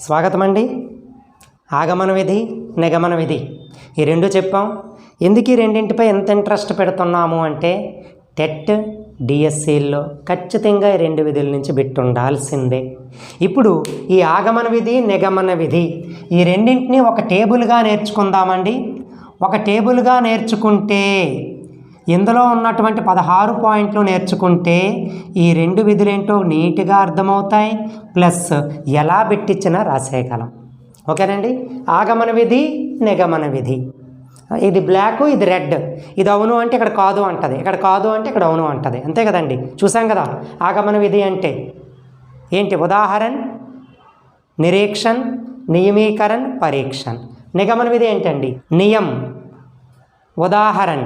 స్వాగతం అండి ఆగమన విధి నిగమన విధి ఈ రెండు చెప్పాం. ఎందుకు ఈ రెండింటిపై ఎంత ఇంట్రెస్ట్ పెడుతున్నాము అంటే టెట్ డిఎస్సిల్లో ఖచ్చితంగా ఈ రెండు విధుల నుంచి బిట్టుండాల్సిందే. ఇప్పుడు ఈ ఆగమన విధి నిగమన విధి ఈ రెండింటిని ఒక టేబుల్గా నేర్చుకుందామండి. ఒక టేబుల్గా నేర్చుకుంటే ఇందులో ఉన్నటువంటి పదహారు పాయింట్లు నేర్చుకుంటే ఈ రెండు విధులేంటో నీట్గా అర్థమవుతాయి ప్లస్ ఎలా పెట్టించినా రాసేయగలం ఓకేనండి? ఆగమన విధి నిగమన విధి. ఇది బ్లాక్ ఇది రెడ్. ఇది అవును అంటే ఇక్కడ కాదు అంటది. ఇక్కడ కాదు అంటే ఇక్కడ అవును అంటది. అంతే కదండి? చూసాం కదా? ఆగమన విధి అంటే ఏంటి? ఉదాహరణ నిరీక్షణ్ నియమీకరణ్ పరీక్షణ్. నిగమన విధి ఏంటండి? నియం ఉదాహరణ.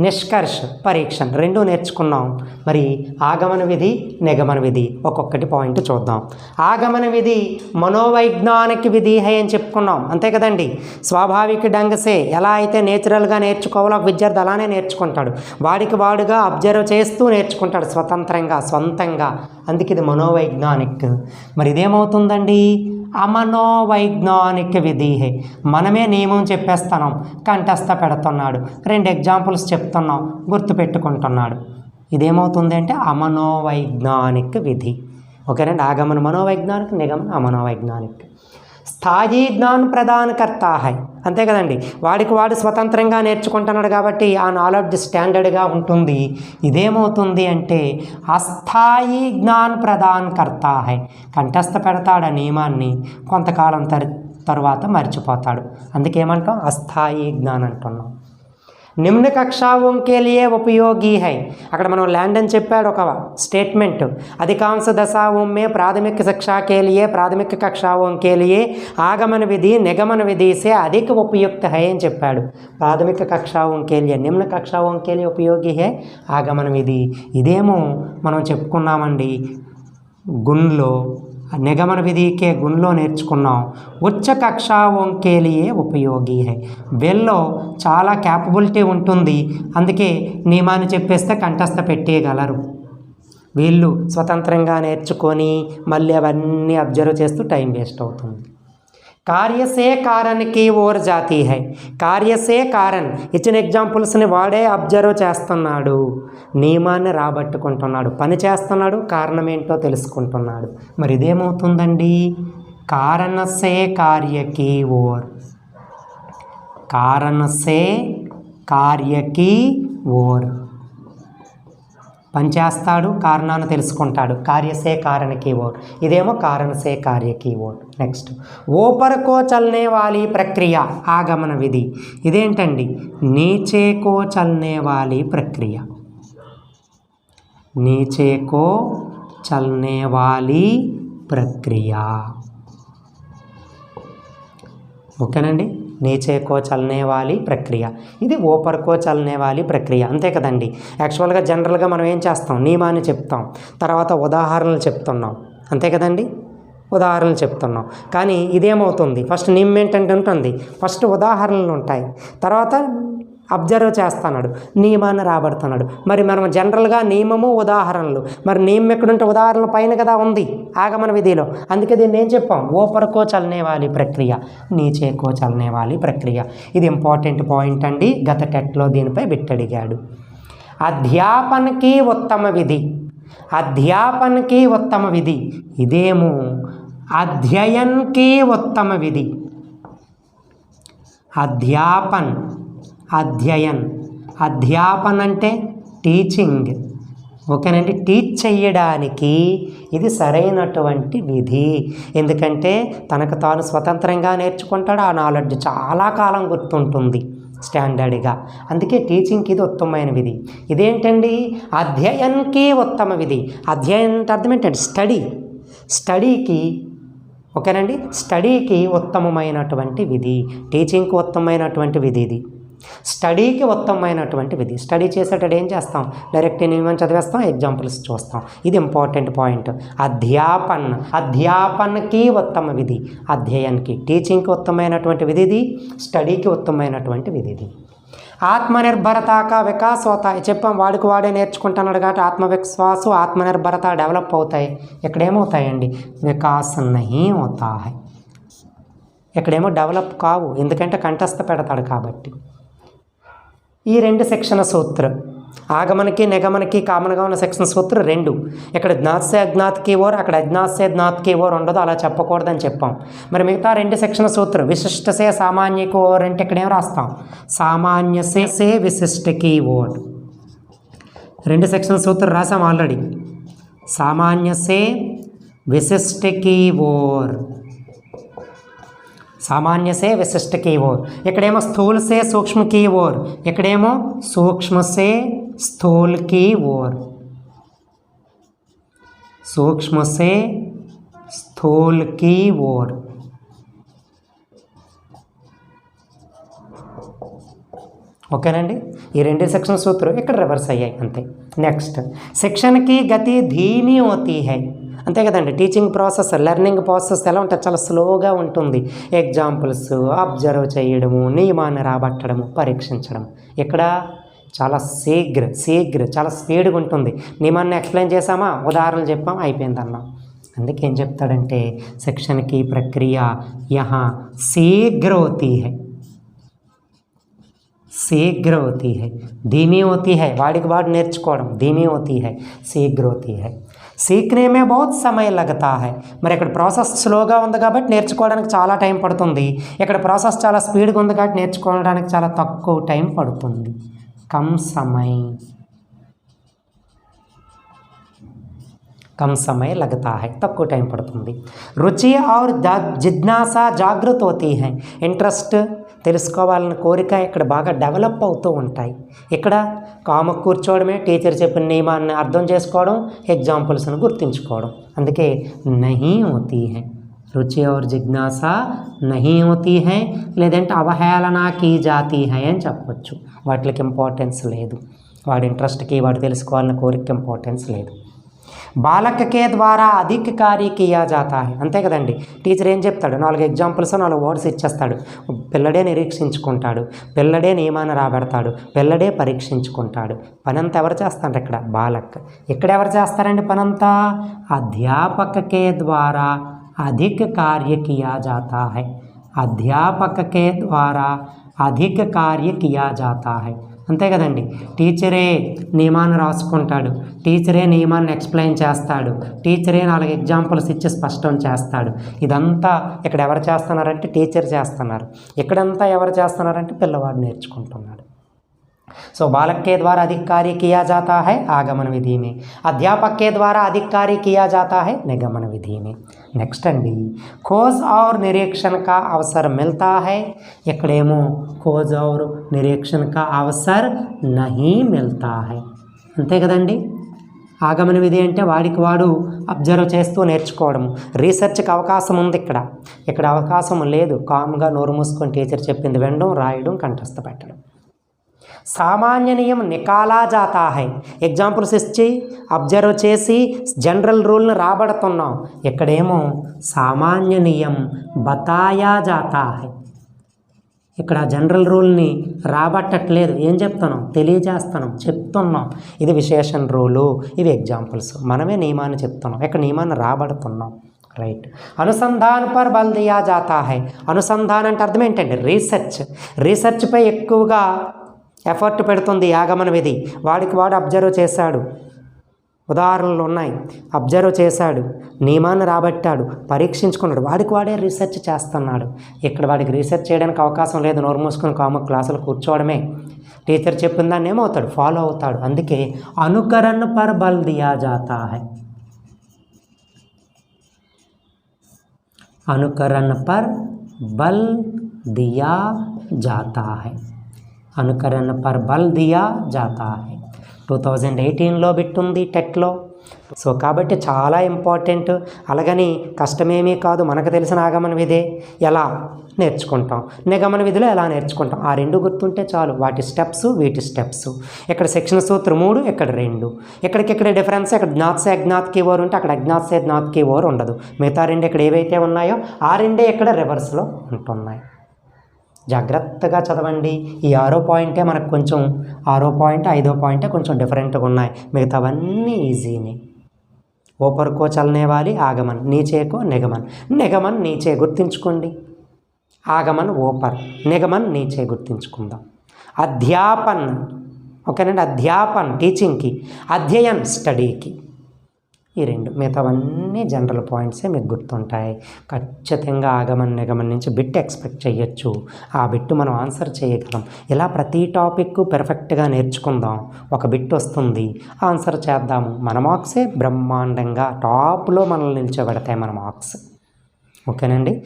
నిష్కర్ష్ పరీక్ష రెండు నేర్చుకున్నాం. మరి ఆగమన విధి నిగమన విధి ఒక్కొక్కటి పాయింట్ చూద్దాం. ఆగమన విధి మనోవైజ్ఞానిక విధి హై అని చెప్పుకున్నాం. అంతే కదండి? స్వాభావిక డంగసే. ఎలా అయితే నేచురల్గా నేర్చుకోవాలో విద్యార్థి అలానే నేర్చుకుంటాడు. వాడికి వాడుగా అబ్జర్వ్ చేస్తూ నేర్చుకుంటాడు స్వతంత్రంగా సొంతంగా అందుకే ఇది మనోవైజ్ఞానిక్. మరి ఇదేమవుతుందండి? అమనోవైజ్ఞానిక విధిహే మనమే నియమం చెప్పేస్తున్నాం కంఠస్థ పెడుతున్నాడు. రెండు ఎగ్జాంపుల్స్ చెప్తున్నాం గుర్తుపెట్టుకుంటున్నాడు. ఇదేమవుతుంది అంటే అమనోవైజ్ఞానిక విధి ఓకేనండి ఆగమన మనోవైజ్ఞానిక నిగమన అమనోవైజ్ఞానిక. స్థాయి జ్ఞాన్ ప్రదానకర్తా హై అంతే కదండి? వాడికి వాడు స్వతంత్రంగా నేర్చుకుంటున్నాడు కాబట్టి ఆ నాలెడ్జ్ స్టాండర్డ్గా ఉంటుంది. ఇదేమవుతుంది అంటే అస్థాయి జ్ఞాన్ ప్రదాన్ కర్తా హై కంఠస్థ పెడతాడు ఆ నియమాన్ని కొంతకాలం తర్ తర్వాత మర్చిపోతాడు. అందుకేమంటాం? అస్థాయి జ్ఞాన్ అంటున్నాం నిమ్న కక్షావం కేలియే ఉపయోగి హై. అక్కడ మనం ల్యాండ్ అని చెప్పాడు ఒక స్టేట్మెంట్. అధికాంశ దశావమే ప్రాథమిక శిక్షా కేలియే ప్రాథమిక కక్షావం కేలియే ఆగమన విధి నిగమన విధిసే అధిక ఉపయుక్త హై అని చెప్పాడు. ప్రాథమిక కక్షావం కేలియే నిమ్న కక్షావం కేలియే ఉపయోగి హై ఆగమన విధి. ఇదేమో మనం చెప్పుకున్నామండి గుండ్లో నిగమన విధికే గుణలో నేర్చుకున్నాం. ఉచ్చ కక్షాओंకేలియే ఉపయోగి హై. వెల్లో చాలా క్యాపబిలిటీ ఉంటుంది. అందుకే నియమాన్ని చెప్పేస్తే కంఠస్థ పెట్టేయగలరు. వీళ్ళు స్వతంత్రంగా నేర్చుకొని మళ్ళీ అవన్నీ అబ్జర్వ్ చేస్తూ టైం వేస్ట్ అవుతుంది. కార్యసే కారణకి ఓర్ జాతి హై కార్యసే కారణ్ ఇచ్చిన ఎగ్జాంపుల్స్ని వాడే అబ్జర్వ్ చేస్తున్నాడు। నియమాన్ని రాబట్టుకుంటున్నాడు। పని చేస్తున్నాడు కారణం ఏంటో తెలుసుకుంటున్నాడు। మరి ఇదేమవుతుందండి? కారణసే కార్యకి ఓర్. కారణసే కార్యకి ఓర్. పనిచేస్తాడు కారణాన్ని తెలుసుకుంటాడు. కార్యసే కారణ కీవోర్డ్ ఇదేమో కారణసే కార్య ఓట్ నెక్స్ట్ ఓపరకో చల్నే వాలి ప్రక్రియ ఆగమన విధి. ఇదేంటండి? నీచేకో చల్నే వాలి ప్రక్రియ. నీచేకో చల్నే వాలి ప్రక్రియ. ఓకేనండి? నీచే కో చల్నే వాలి ప్రక్రియ. ఇది ఓపర్కో చలనేవాలి చల్నే వాలి ప్రక్రియ. అంతే కదండి. యాక్చువల్గా జనరల్గా మనం ఏం చేస్తాం? నియమాన్ని చెప్తాం. తర్వాత ఉదాహరణలు చెప్తున్నాం. అంతే కదండి? ఉదాహరణలు చెప్తున్నాం. కానీ ఇదేమవుతుంది? ఫస్ట్ నియమం ఏంటంటే ఉంటుంది. ఫస్ట్ ఉదాహరణలు ఉంటాయి. తర్వాత అబ్జర్వ్ చేస్తున్నాడు నియమాన్ని రాబడుతున్నాడు. మరి మనం జనరల్గా నియమము ఉదాహరణలు. మరి నియమం ఎక్కడుంటే ఉదాహరణలు పైన కదా ఉంది ఆగమన విధిలో. అందుకే దీన్ని ఏం చెప్పాం? ఓపరకో చలనేవాలి ప్రక్రియ నీచేకో చలనేవాలి ప్రక్రియ. ఇది ఇంపార్టెంట్ పాయింట్ అండి గత టెట్లో దీనిపై బిట్టడిగాడు. అధ్యాపనకి ఉత్తమ విధి అధ్యాపనకి ఉత్తమ విధి ఇదేమో? అధ్యయన్కి ఉత్తమ విధి. అధ్యాపన్ అధ్యయన్. అధ్యాపన్ అంటే టీచింగ్. ఓకేనండి? టీచ్ చేయడానికి ఇది సరైనటువంటి విధి. ఎందుకంటే తనకు తాను స్వతంత్రంగా నేర్చుకుంటాడు. ఆ నాలెడ్జ్ చాలా కాలం గుర్తుంటుంది స్టాండర్డ్గా. అందుకే టీచింగ్కి ఇది ఉత్తమమైన విధి. ఇదేంటండి? అధ్యయన్కి ఉత్తమ విధి. అధ్యయనం అంటే అర్థం ఏంటంటే స్టడీ. స్టడీకి ఓకేనండి? స్టడీకి ఉత్తమమైనటువంటి విధి. టీచింగ్కి ఉత్తమమైనటువంటి విధి ఇది. స్టడీకి ఉత్తమమైనటువంటి విధి. స్టడీ చేసేటప్పుడు ఏం చేస్తాం? డైరెక్ట్ నియమం చదివేస్తాం? ఎగ్జాంపుల్స్ చూస్తాం. ఇది ఇంపార్టెంట్ పాయింట్. అధ్యాపన్. అధ్యాపనకి ఉత్తమ విధి. అధ్యయన్కి టీచింగ్కి ఉత్తమమైనటువంటి విధి ఇది స్టడీకి ఉత్తమమైనటువంటి విధి ఇది ఆత్మనిర్భరత కా వికాస్ అవుతాయి. చెప్పాం వాడికి వాడే నేర్చుకుంటున్నాడు కాబట్టి ఆత్మవిశ్వాసం ఆత్మనిర్భరత డెవలప్ అవుతాయి. ఇక్కడేమవుతాయండి వికాస్ నహీ అవుతా ఇక్కడేమో డెవలప్ కావు. ఎందుకంటే కంఠస్థ పెడతాడు కాబట్టి. ఈ రెండు శిక్షణ సూత్రం. ఆగమనకి నిగమనకి కామన్గా ఉన్న శిక్షణ సూత్రం రెండు. ఇక్కడ జ్ఞాత్సే అజ్ఞాత్కి ఓర్ అక్కడ అజ్ఞాత్సే జ్ఞాత్కి ఓర్ ఉండదు అలా చెప్పకూడదని చెప్పాం. మరి మిగతా రెండు శిక్షణ సూత్రం విశిష్టసే సామాన్యకి ఓర్ అంటే ఇక్కడేం రాస్తాం? సామాన్యసే సే విశిష్టకి ఓర్. రెండు శిక్షణ సూత్రం రాసాం ఆల్రెడీ. సామాన్యసే విశిష్టకి ఓర్. सामान्य से विशिष्ट की ओर इकड़ेमो स्थूल से सूक्ष्म की ओर इकड़ेमो सूक्ष्म से स्थूल की ओर सूक्ष्म से स्थूल की ओर ఓకేనండి ఈ రెండు సెక్షన్ సూత్రం ఇక్కడ రివర్స్ అయ్యాయి అంతే నెక్స్ట్ సెక్షన్కి గతి ధీమి అవుతీ హై అంతే కదండి టీచింగ్ ప్రాసెస్ లెర్నింగ్ ప్రాసెస్ ఎలా ఉంటుంది చాలా స్లోగా ఉంటుంది ఎగ్జాంపుల్స్ అబ్జర్వ్ చేయడము నియమాన్ని రాబట్టడము పరీక్షించడం ఇక్కడ చాలా శీఘ్ర శీఘ్ర చాలా స్పీడ్గా ఉంటుంది నియమాన్ని ఎక్స్ప్లెయిన్ చేసామా ఉదాహరణలు చెప్పాం అయిపోయింది అన్నాం అందుకే ఏం చెప్తాడంటే సెక్షన్కి ప్రక్రియ యహా శీఘ్ర అవుతీ హై शीघ्र होती है धीमी होती है వాడికి వాడు నేర్చుకోవడం ధీమీ होती है शीघ्र होती है సీక్నేమే బహుత్ సమయం లగతా హై మరి ఇక్కడ ప్రాసెస్ స్లోగా ఉంది కాబట్టి నేర్చుకోవడానికి చాలా టైం పడుతుంది. ఇక్కడ ప్రాసెస్ చాలా స్పీడ్గా ఉంది కాబట్టి నేర్చుకోవడానికి చాలా తక్కువ టైం పడుతుంది. కమ్ సమయ. కమ్ సమయ లగతా హై తక్కువ టైం పడుతుంది. రుచి are Jignasa Jagrut Holi high interest తెలుసుకోవాలన్న కోరిక ఇక్కడ బాగా డెవలప్ అవుతూ ఉంటాయి. ఇక్కడ కామ కూర్చోవడమే టీచర్ చెప్పిన నియమాన్ని అర్థం చేసుకోవడం ఎగ్జాంపుల్స్ను గుర్తుంచుకోవడం. అందుకే నహీ అవుతీ హై. రుచి ఔర్ జిజ్ఞాస నహీ అవుతీ హై. లేదంటే అవహేళన కీ జాతీ హై అని చెప్పొచ్చు. వాటికి ఇంపార్టెన్స్ లేదు. వాడి ఇంట్రెస్ట్కి వాడు తెలుసుకోవాలన్న కోరిక ఇంపార్టెన్స్ లేదు. బాలకకే ద్వారా అధిక కియా జాతా. అంతే కదండి. టీచర్ ఏం చెప్తాడు? నాలుగు ఎగ్జాంపుల్స్ నాలుగు వర్డ్స్ ఇచ్చేస్తాడు. పిల్లడే నిరీక్షించుకుంటాడు. పిల్లడే నియమాన్ని రాబెడతాడు. పిల్లడే పరీక్షించుకుంటాడు. పనంతా ఎవరు చేస్తాడు ఇక్కడ? బాలక్. ఇక్కడ ఎవరు చేస్తారండి పనంతా? అధ్యాపకకే ద్వారా అధిక కార్య కియా జాతా. హై అధ్యాపకకే ద్వారా అధిక కార్య కియా జాతా. హై అంతే కదండి. టీచరే నియమాన్ని రాసుకుంటాడు. టీచరే నియమాన్ని ఎక్స్ప్లెయిన్ చేస్తాడు. టీచరే నాలుగు ఎగ్జాంపుల్స్ ఇచ్చి స్పష్టం చేస్తాడు. ఇదంతా ఇక్కడ ఎవరు చేస్తున్నారంటే టీచర్ చేస్తున్నారు. ఇక్కడంతా ఎవరు చేస్తున్నారంటే పిల్లవాడు నేర్చుకుంటున్నాడు. सो बालक के द्वारा अधिक कार्य किया जाता है आगमन विधि में अध्यापक के द्वारा अधिक कार्य किया जाता है निगमन विधि में నెక్స్ట్ అండి खोज और निरीक्षण का अवसर मिलता है इकड़ेमो खोज और निरीक्षण का अवसर नहीं मिलता है అంతే కదండి ఆగమన విధి అంటే వాడికి వాడు అబ్జర్వ్ చేస్తూ నేర్చుకోవడం రీసెర్చ్కి అవకాశం ఉంది ఇక్కడ ఇక్కడ అవకాశం లేదు కామ్గా నోరు మూసుకొని టీచర్ చెప్పింది వినడం రాయడం కంఠస్థ పెట్టడం సామాన్య నియమం నికాలా జాతా హై ఎగ్జాంపుల్స్ ఇచ్చి అబ్జర్వ్ చేసి జనరల్ రూల్ని రాబడుతున్నాం. ఇక్కడేమో సామాన్య నియం బతాయా జాతా హై ఇక్కడ జనరల్ రూల్ని రాబట్టట్లేదు. ఏం చెప్తున్నాం? తెలియజేస్తున్నాం. చెప్తున్నాం. ఇది విశేషణ రూలు ఇవి ఎగ్జాంపుల్స్ మనమే నియమాన్ని చెప్తున్నాం. ఇక్కడ నియమాన్ని రాబడుతున్నాం. రైట్ అనుసంధాన్ పర్ బల్ దియా జాతా హై అనుసంధాన్ అంటే అర్థం ఏంటండి? రీసెర్చ్ రీసెర్చ్పై ఎక్కువగా ఎఫర్ట్ పెడుతుంది యాగమన విధి. వాడికి వాడు అబ్జర్వ్ చేశాడు. ఉదాహరణలు ఉన్నాయి. అబ్జర్వ్ చేశాడు. నియమాన్ని రాబట్టాడు. పరీక్షించుకున్నాడు. వాడికి వాడే రీసెర్చ్ చేస్తున్నాడు. ఇక్కడ వాడికి రీసెర్చ్ చేయడానికి అవకాశం లేదు. నోరు మూసుకుని కామ క్లాసులు కూర్చోవడమే. టీచర్ చెప్పిన దాన్ని ఏమవుతాడు? ఫాలో అవుతాడు. అందుకే అనుకరణ పర్ బల్ దియా జాతా హై. अनुकरण पर बल दिया जाता है అనుకరణ పర్ బల్ దియా జాతా హై టూ థౌజండ్ ఎయిటీన్లో బిట్టుంది టెట్లో సో కాబట్టి చాలా ఇంపార్టెంట్ అలాగని కష్టమేమీ కాదు మనకు తెలిసిన ఆగమన విధే ఎలా నేర్చుకుంటాం నిగమన విధిలో ఎలా నేర్చుకుంటాం ఆ రెండు గుర్తుంటే చాలు వాటి స్టెప్స్ వీటి స్టెప్స్ ఇక్కడ సెక్షన్ సూత్రం మూడు ఇక్కడ రెండు ఇక్కడికి ఇక్కడ డిఫరెన్స్ ఇక్కడ జ్ఞాత్సే అజ్ఞాత్కి ఓర్ ఉంటే అక్కడ అజ్ఞాత్సే జ్ఞాత్కి ఓర్ ఉండదు మిగతా రెండు ఇక్కడ ఏవైతే ఉన్నాయో ఆ రెండే ఇక్కడ రివర్స్లో ఉంటున్నాయి జాగ్రత్తగా చదవండి. ఈ ఆరో పాయింటే మనకు కొంచెం ఆరో పాయింట్ ఐదో పాయింటే కొంచెం డిఫరెంట్గా ఉన్నాయి. మిగతావన్నీ ఈజీని. ఓపర్ కో చలనే వాలి ఆగమన్ నీచేకో నిగమన్. నిగమన్ నీచే గుర్తుంచుకోండి. ఆగమన్ ఓపర్. నిగమన్ నీచే గుర్తించుకుందాం. అధ్యాపన్. ఓకేనండి? అధ్యాపన్ టీచింగ్కి. అధ్యయన్ స్టడీకి. ఈ రెండు మిగతావన్నీ జనరల్ పాయింట్సే మీకు గుర్తుంటాయి. ఖచ్చితంగా ఆగమన్ నిగమన్ నుంచి బిట్ ఎక్స్పెక్ట్ చేయొచ్చు. ఆ బిట్ మనం ఆన్సర్ చేయగలం. ఇలా ప్రతి టాపిక్ పెర్ఫెక్ట్గా నేర్చుకుందాం. ఒక బిట్ వస్తుంది. ఆన్సర్ చేద్దాము. మన మార్క్సే బ్రహ్మాండంగా టాప్లో మనల్ని నిల్చోబెడతాయి మన మార్క్స్. ఓకేనండి?